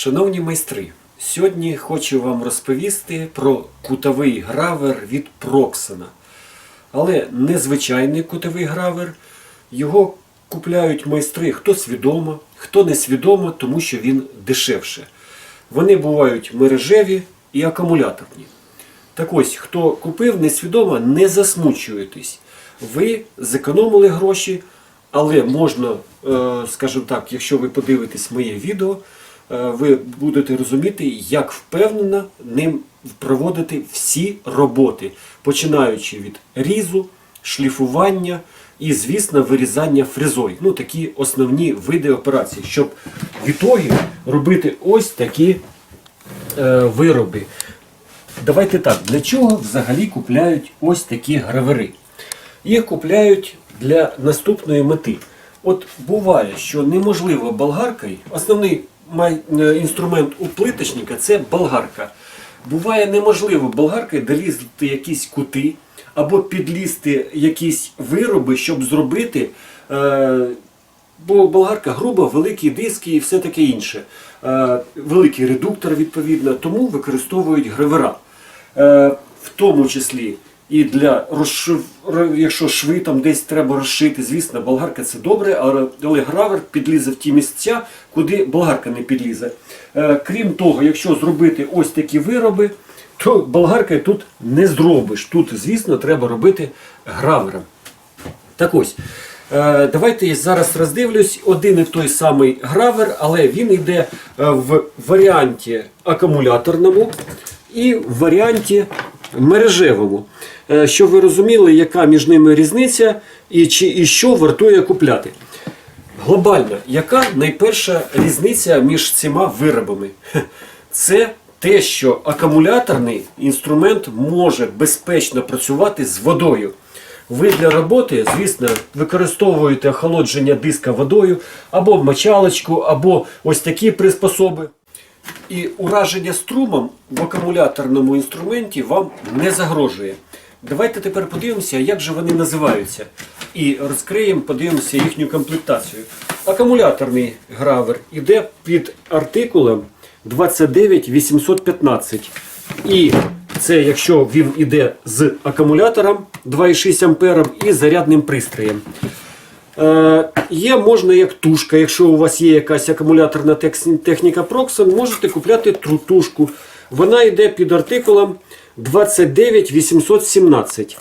Шановні майстри, сьогодні хочу вам розповісти про кутовий гравер від Проксена. Але не звичайний кутовий гравер. Його купляють майстри хто свідомо, хто несвідомо, тому що він дешевше. Вони бувають мережеві і акумуляторні. Так ось, хто купив несвідомо, не засмучуєтесь. Ви зекономили гроші, але можна, е, скажімо так, якщо ви подивитесь моє відео, ви будете розуміти, як впевнено ним проводити всі роботи, починаючи від різу, шліфування і, звісно, вирізання фрезой. Ну, такі основні види операцій, щоб в ітогі робити ось такі е, вироби. Давайте так, для чого взагалі купляють ось такі гравери? Їх купляють для наступної мети. От буває, що неможливо болгаркою, основний е, інструмент у плиточника це болгарка. Буває неможливо болгаркою долізти якісь кути або підлізти якісь вироби, щоб зробити. Е, Бо болгарка груба, великі диски і все таке інше. Е, великий редуктор, відповідно, тому використовують гравера. Е, в тому числі і для розшив... якщо шви там десь треба розшити, звісно, болгарка це добре, але, гравер підлізе в ті місця, куди болгарка не підлізе. Е, крім того, якщо зробити ось такі вироби, то болгаркою тут не зробиш. Тут, звісно, треба робити гравером. Так ось, е, давайте я зараз роздивлюсь один і той самий гравер, але він йде е, в варіанті акумуляторному і в варіанті мережевому. Е, Щоб ви розуміли, яка між ними різниця і, чи, і що вартує купляти. Глобально, яка найперша різниця між цими виробами? Це те, що акумуляторний інструмент може безпечно працювати з водою. Ви для роботи, звісно, використовуєте охолодження диска водою, або мочалочку, або ось такі приспособи. І ураження струмом в акумуляторному інструменті вам не загрожує. Давайте тепер подивимося, як же вони називаються. І розкриємо, подивимося їхню комплектацію. Акумуляторний гравер іде під артикулом 29815. І це якщо він іде з акумулятором 2,6 ампером і зарядним пристроєм. Е, є можна як тушка, якщо у вас є якась акумуляторна техніка Proxen, можете купляти тру- тушку. Вона йде під артикулом 29817.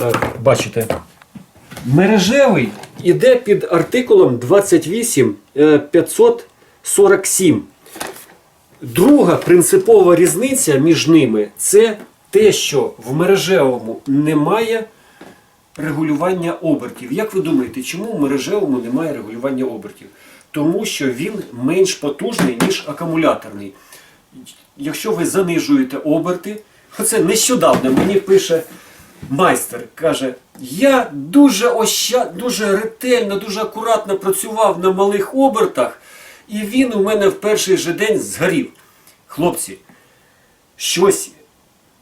Е, бачите. Мережевий йде під артикулом 28547. Друга принципова різниця між ними це те, що в мережевому немає регулювання обертів. Як ви думаєте, чому в мережевому немає регулювання обертів? Тому що він менш потужний, ніж акумуляторний. Якщо ви занижуєте оберти, оце нещодавно мені пише майстер, каже, я дуже оща... дуже ретельно, дуже акуратно працював на малих обертах, і він у мене в перший же день згорів. Хлопці, щось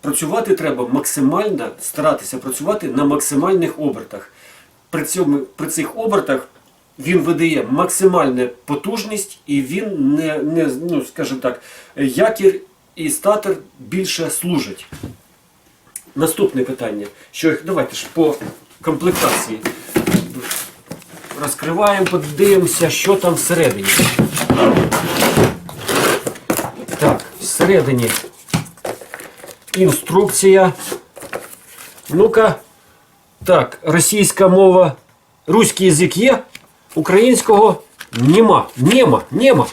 працювати треба максимально, старатися працювати на максимальних обертах. При, цьому, при цих обертах він видає максимальну потужність і він не, не ну, скажімо так, якір і статор більше служать. Наступне питання. Що давайте ж по комплектації. Розкриваємо, подивимося, що там всередині. Так, всередині інструкція. Ну-ка. Так, російська мова. Руський язик є, українського нема. Нема, нема.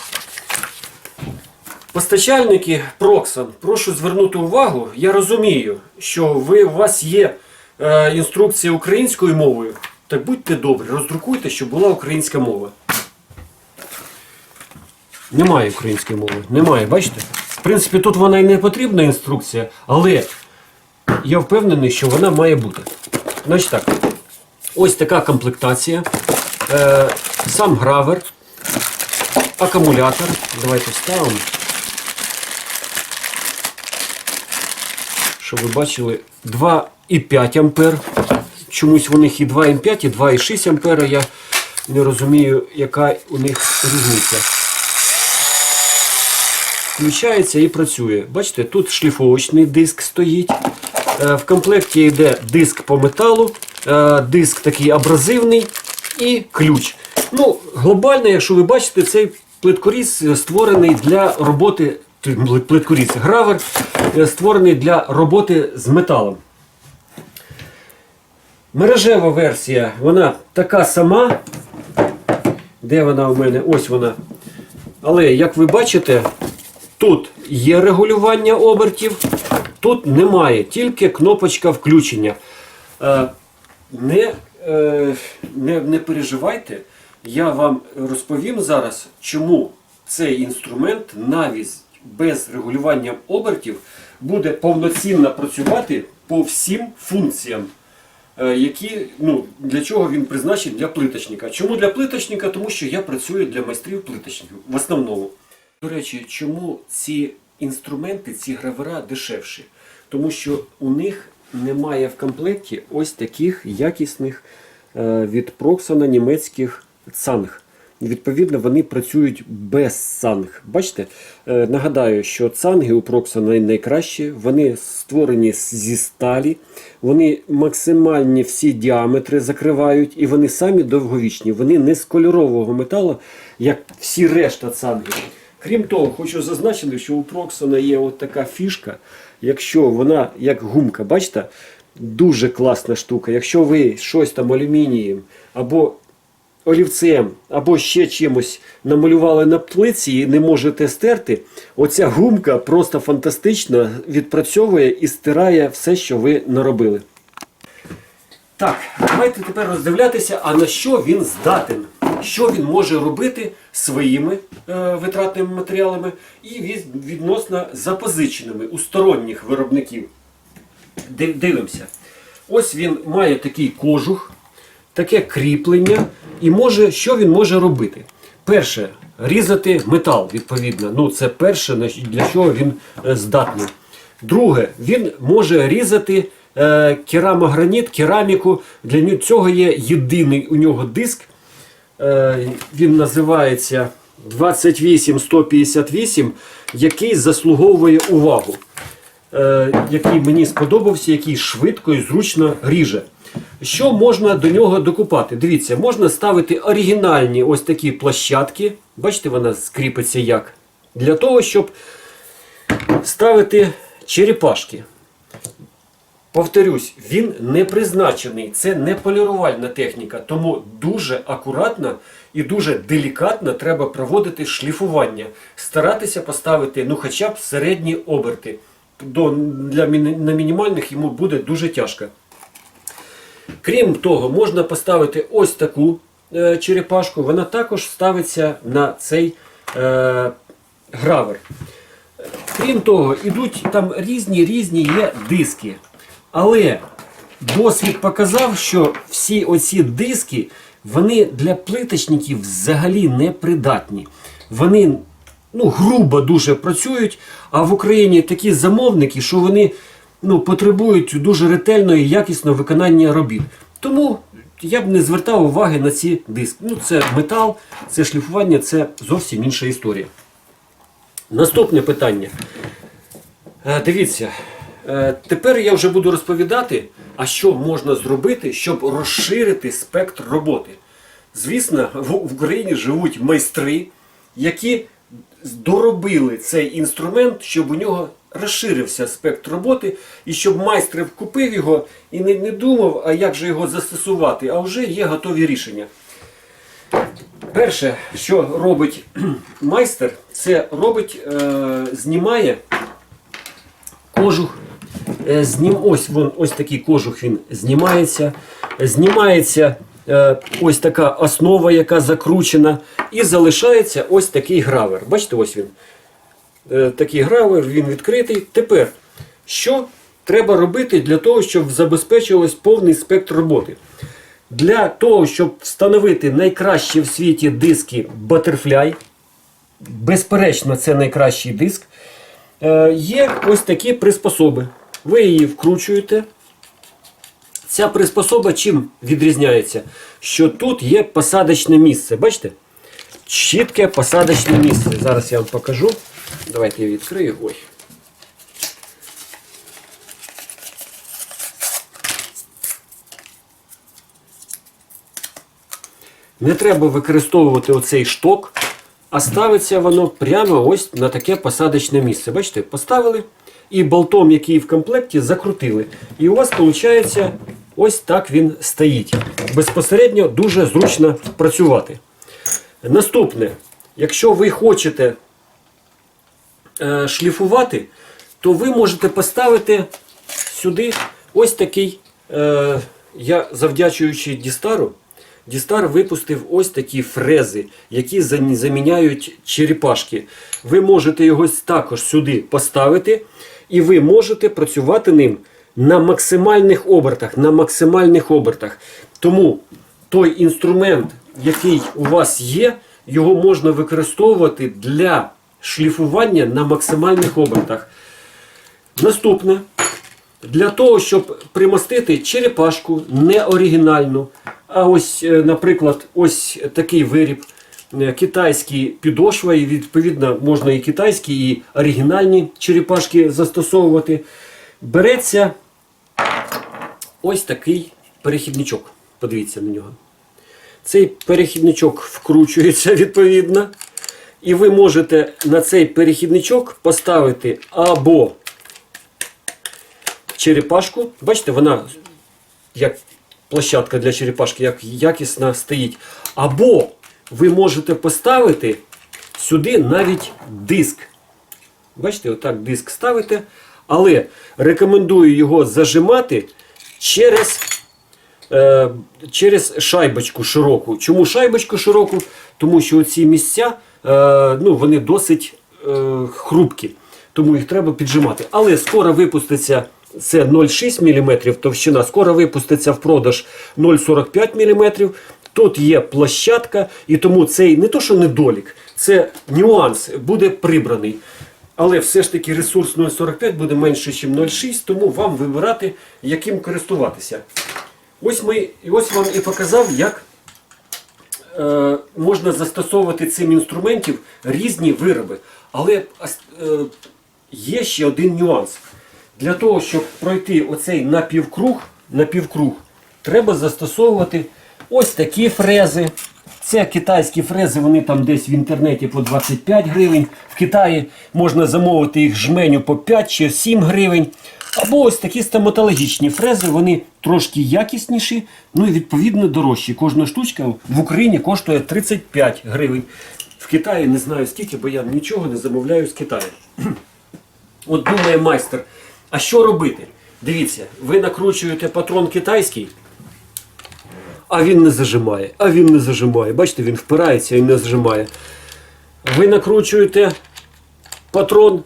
Постачальники Proxen, прошу звернути увагу. Я розумію, що ви, у вас є е, інструкція українською мовою. Так будьте добрі, роздрукуйте, щоб була українська мова. Немає української мови. Немає, бачите? Принципі, тут вона і не потрібна інструкція, але я впевнений, що вона має бути. Значить так. Ось така комплектація. Е, сам гравер, акумулятор. Давайте вставимо. Щоб ви бачили 2,5 ампер. Чомусь у них і 2,5, і 2,6 ампера. Я не розумію, яка у них різниця. Включається і працює. Бачите, тут шліфовочний диск стоїть. Е, В комплекті йде диск по металу, е, диск такий абразивний і ключ. Ну, глобально, якщо ви бачите, цей плиткоріз створений для роботи. Плиткоріз, гравер е, створений для роботи з металом. Мережева версія, вона така сама. Де вона у мене? Ось вона. Але як ви бачите, тут є регулювання обертів, тут немає, тільки кнопочка включення. Е, Не, е, не, не переживайте, я вам розповім зараз, чому цей інструмент навіть без регулювання обертів буде повноцінно працювати по всім функціям. Е, які, ну, для чого він призначений для плиточника. Чому для плиточника? Тому що я працюю для майстрів плиточників в основному. До речі, чому ці інструменти, ці гравера дешевші? Тому що у них немає в комплекті ось таких якісних е, від Проксона німецьких цанг. Відповідно, вони працюють без цанг. Бачите? Е, Нагадаю, що цанги у Проксона найкращі, вони створені зі сталі, вони максимальні всі діаметри закривають і вони самі довговічні. Вони не з кольорового металу, як всі решта цанги. Крім того, хочу зазначити, що у Проксона є от така фішка. Якщо вона як гумка, бачите, дуже класна штука. Якщо ви щось там алюмінієм або олівцем або ще чимось намалювали на плиці і не можете стерти, оця гумка просто фантастично відпрацьовує і стирає все, що ви наробили. Так, давайте тепер роздивлятися, а на що він здатен, що він може робити своїми е, витратними матеріалами і від, відносно запозиченими у сторонніх виробників. Дивимося. Ось він має такий кожух, таке кріплення, і може, що він може робити? Перше, різати метал, відповідно. Ну, це перше, для чого він е, здатний. Друге, він може різати е, керамограніт, кераміку. Для цього є єдиний у нього диск. Е, він називається 28158, який заслуговує увагу е, який мені сподобався, який швидко і зручно ріже. Що можна до нього докупати? Дивіться, можна ставити оригінальні ось такі площадки. Бачите, вона скріпиться як? Для того, щоб ставити черепашки. Повторюсь, він не призначений, це не полірувальна техніка, тому дуже акуратно і дуже делікатно треба проводити шліфування, старатися поставити ну, хоча б середні оберти. До, для, на мінімальних йому буде дуже тяжко. Крім того, можна поставити ось таку е, черепашку, вона також ставиться на цей е, гравер. Крім того, ідуть там різні різні є диски. Але досвід показав, що всі оці диски вони для плиточників взагалі не придатні. Вони ну, грубо дуже працюють, а в Україні такі замовники, що вони ну, потребують дуже ретельного і якісного виконання робіт. Тому я б не звертав уваги на ці диски. Ну, це метал, це шліфування, це зовсім інша історія. Наступне питання. Е, Дивіться, тепер я вже буду розповідати, а що можна зробити, щоб розширити спектр роботи. Звісно, в в Україні живуть майстри, які доробили цей інструмент, щоб у нього розширився спектр роботи, і щоб майстер купив його і не, не думав, а як же його застосувати, а вже є готові рішення. Перше, що робить майстер, це робить, е, знімає кожух. Е, Знім, ось, вон, ось такий кожух він знімається. Знімається е, ось така основа, яка закручена, і залишається ось такий гравер. Бачите, ось він. Е, такий гравер, він відкритий. Тепер, що треба робити для того, щоб забезпечувалось повний спектр роботи? Для того, щоб встановити найкращі в світі диски Butterfly, безперечно, це найкращий диск, є ось такі приспособи. Ви її вкручуєте. Ця приспособа чим відрізняється? Що тут є посадочне місце. Бачите? Чітке посадочне місце. Зараз я вам покажу. Давайте я відкрию. Ой. Не треба використовувати оцей шток, а ставиться воно прямо ось на таке посадочне місце. Бачите, поставили і болтом, який в комплекті, закрутили. І у вас виходить, ось так він стоїть. Безпосередньо дуже зручно працювати. Наступне, якщо ви хочете е, шліфувати, то ви можете поставити сюди ось такий, е, я завдячуючи Дістару, Дістар випустив ось такі фрези, які заміняють черепашки. Ви можете його також сюди поставити, і ви можете працювати ним на максимальних обертах. На максимальних обертах. Тому той інструмент, який у вас є, його можна використовувати для шліфування на максимальних обертах. Наступне. Для того, щоб примостити черепашку не оригінальну, а ось, е, наприклад, ось такий виріб, китайські підошва, і відповідно можна і китайські, і оригінальні черепашки застосовувати. Береться ось такий перехідничок. Подивіться на нього. Цей перехідничок вкручується відповідно. І ви можете на цей перехідничок поставити або черепашку. Бачите, вона як площадка для черепашки, як якісно стоїть. Або ви можете поставити сюди навіть диск. Бачите, отак диск ставите. Але рекомендую його зажимати через, е, через шайбочку широку. Чому шайбочку широку? Тому що ці місця е, ну, вони досить е, хрупкі, тому їх треба піджимати. Але скоро випуститься це 0,6 мм товщина, скоро випуститься в продаж 0,45 мм. Тут є площадка, і тому цей не то, що недолік, це нюанс буде прибраний. Але все ж таки ресурс 0,45 буде менше, ніж 0,6, тому вам вибирати, яким користуватися. Ось ми, ось вам і показав, як е, можна застосовувати цим інструментів різні вироби. Але е, є ще один нюанс. Для того, щоб пройти оцей напівкруг, напівкруг треба застосовувати ось такі фрези. Це китайські фрези, вони там десь в інтернеті по 25 гривень. В Китаї можна замовити їх жменю по 5 чи 7 гривень. Або ось такі стоматологічні фрези, вони трошки якісніші, ну і відповідно дорожчі. Кожна штучка в Україні коштує 35 гривень. В Китаї не знаю скільки, бо я нічого не замовляю з Китаю. От думає майстер, а що робити? Дивіться, ви накручуєте патрон китайський, а він не зажимає, а він не зажимає. Бачите, він впирається і не зажимає. Ви накручуєте патрон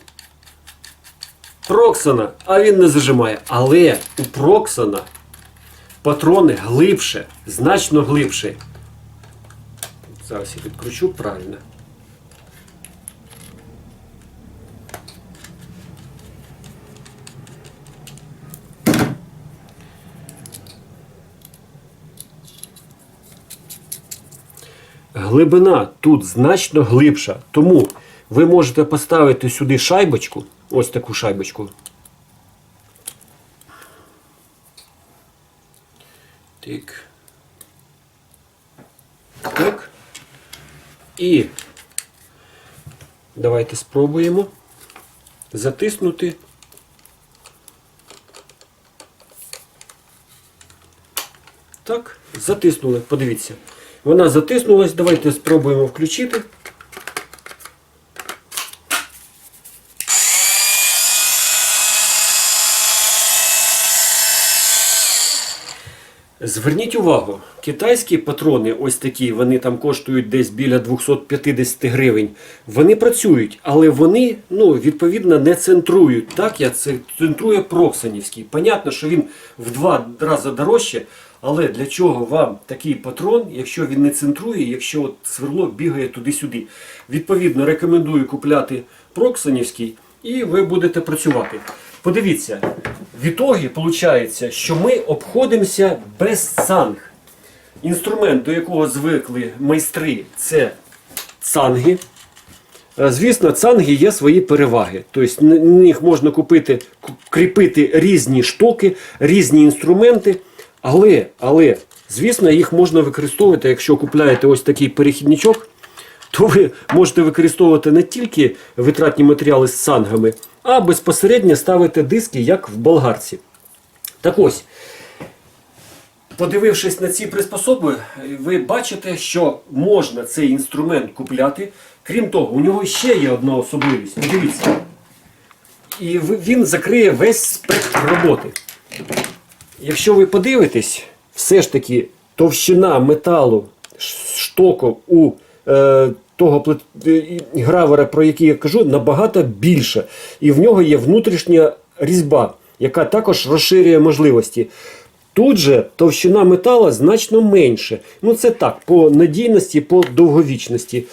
Проксона, а він не зажимає. Але у Проксона патрони глибше, значно глибше. Зараз я відкручу правильно. Глибина тут значно глибша. Тому ви можете поставити сюди шайбочку, ось таку шайбочку. Так. Так. І давайте спробуємо затиснути. Так, затиснули, подивіться. Вона затиснулась, давайте спробуємо включити. Зверніть увагу, китайські патрони, ось такі, вони там коштують десь біля 250 гривень. Вони працюють, але вони ну, відповідно не центрують. Так, я це центрує Проксанівський. Понятно, що він в два рази дорожче, але для чого вам такий патрон, якщо він не центрує, якщо от сверло бігає туди-сюди? Відповідно, рекомендую купляти Проксанівський і ви будете працювати. Подивіться, в ітогі виходить, що ми обходимося без цанг. Інструмент, до якого звикли майстри, це цанги. Е, Звісно, цанги є свої переваги. Тобто на них можна купити, кріпити різні штоки, різні інструменти. Але, але, звісно, їх можна використовувати, якщо купляєте ось такий перехідничок, то ви можете використовувати не тільки витратні матеріали з цангами, а безпосередньо ставити диски, як в болгарці. Так ось, Подивившись на ці приспособи, ви бачите, що можна цей інструмент купляти. Крім того, у нього ще є одна особливість. Подивіться. І він закриє весь спектр роботи. Якщо ви подивитесь, все ж таки товщина металу штоку у е, того плит- е, гравера, про який я кажу, набагато більша. І в нього є внутрішня різьба, яка також розширює можливості. Тут же товщина метала значно менше. Ну це так, по надійності, по довговічності.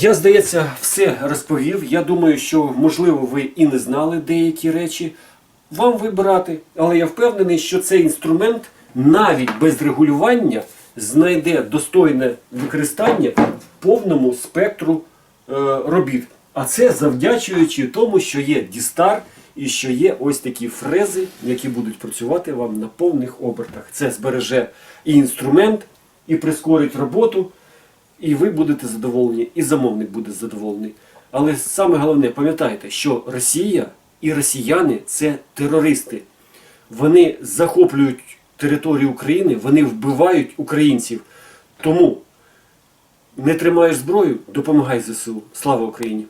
Я, здається, все розповів. Я думаю, що, можливо, ви і не знали деякі речі. Вам вибирати. Але я впевнений, що цей інструмент навіть без регулювання знайде достойне використання повному спектру е, робіт. А це завдячуючи тому, що є дістар і що є ось такі фрези, які будуть працювати вам на повних обертах. Це збереже і інструмент, і прискорить роботу. І ви будете задоволені, і замовник буде задоволений. Але саме головне, пам'ятайте, що Росія і росіяни це терористи. Вони захоплюють територію України, вони вбивають українців. Тому не тримаєш зброю, допомагай ЗСУ. Слава Україні!